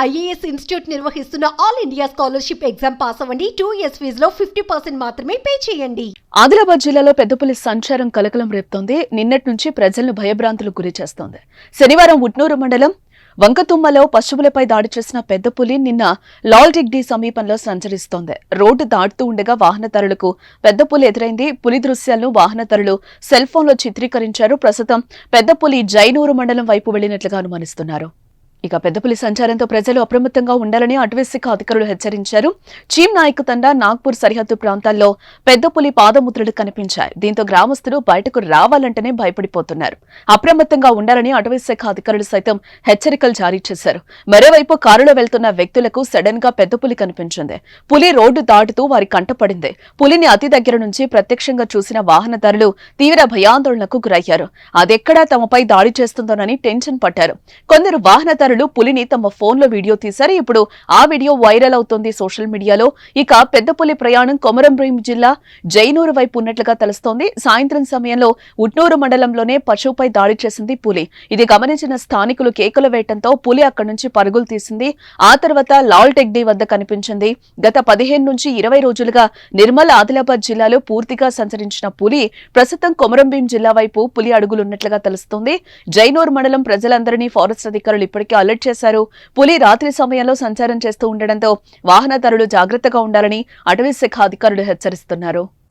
IAS institute నిర్వహిస్తున్న all India scholarship exam pass అవ్వండి. Two years ఫీజులో ఫిఫ్టీ పర్సెంట్ మాత్రమే పే చేయండి. ఆదిలాబాద్ జిల్లాలో పెద్దపల్లి సంచారం కలకలం రేపుతోంది. నిన్నటి నుంచి ప్రజలను భయభ్రాంతులకు గురి చేస్తోంది. శనివారం ఉట్నూరు మండలం వంకతుమ్మలో పశువులపై దాడి చేసిన పెద్ద పులి నిన్న లాల్ డిగ్డీ సమీపంలో సంచరిస్తోంది. రోడ్డు దాటుతూ ఉండగా వాహనదారులకు పెద్ద పులి ఎదురైంది. పులి దృశ్యాలను వాహనదారులు సెల్ఫోన్లో చిత్రీకరించారు. ప్రస్తుతం పెద్ద పులి జైనూరు మండలం వైపు వెళ్ళినట్లుగా అనుమానిస్తున్నారు. ఇక పెద్దపులి సంచారంతో ప్రజలు అప్రమత్తంగా ఉండాలని అటవీశాఖ అధికారులు హెచ్చరించారు. చీమ్ నాయక్ తండా నాగ్పూర్ సరిహద్దు ప్రాంతాల్లో పెద్దపులి పాదముద్రలు కనిపించాయి. దీంతో గ్రామస్తులు బయటకు రావాలంటేనే భయపడిపోతున్నారు. అప్రమత్తంగా ఉండాలని అటవీశాఖ అధికారులు సైతం హెచ్చరికలు జారీ చేశారు. మరోవైపు కారులో వెళ్తున్న వ్యక్తులకు సడన్గా పెద్దపులి కనిపించింది. పులి రోడ్డు దాటుతూ వారి కంటపడింది పులిని అతి దగ్గర నుంచి ప్రత్యక్షంగా చూసిన వాహనదారులు తీవ్ర భయాందోళనకు గురయ్యారు. అదెక్కడా తమపై దాడి చేస్తుందోనని టెన్షన్ పట్టారు కొందరు వాహనదారులు పులిని తమ ఫోన్లో వీడియో తీశారు. ఇప్పుడు ఆ వీడియో వైరల్ అవుతోంది సోషల్ మీడియాలో. ఇక పెద్ద పులి ప్రయాణం కొమరంభీం జిల్లా జైనూరు వైపు ఉన్నట్లుగా తెలుస్తోంది. సాయంత్రం సమయంలో ఉట్నూరు మండలంలోనే పశువుపై దాడి చేసింది పులి. ఇది గమనించిన స్థానికులు కేకలు వేయటంతో పులి అక్కడి నుంచి పరుగులు తీసింది. ఆ తర్వాత లాల్ టెక్డీ వద్ద కనిపించింది. గత పదిహేను నుంచి ఇరవై రోజులుగా నిర్మల్ ఆదిలాబాద్ జిల్లాలో పూర్తిగా సంచరించిన పులి ప్రస్తుతం కొమరంభీం జిల్లా వైపు పులి అడుగులున్నట్లుగా తెలుస్తోంది. జైనూర్ మండలం ప్రజలందరినీ ఫారెస్ట్ అధికారులు ఇప్పటికే అలర్ట్ చేశారు. పులి రాత్రి సమయంలో సంచారం చేస్తూ ఉండడంతో వాహనదారులు జాగ్రత్తగా ఉండాలని అటవీ శాఖ అధికారులు హెచ్చరిస్తున్నారు.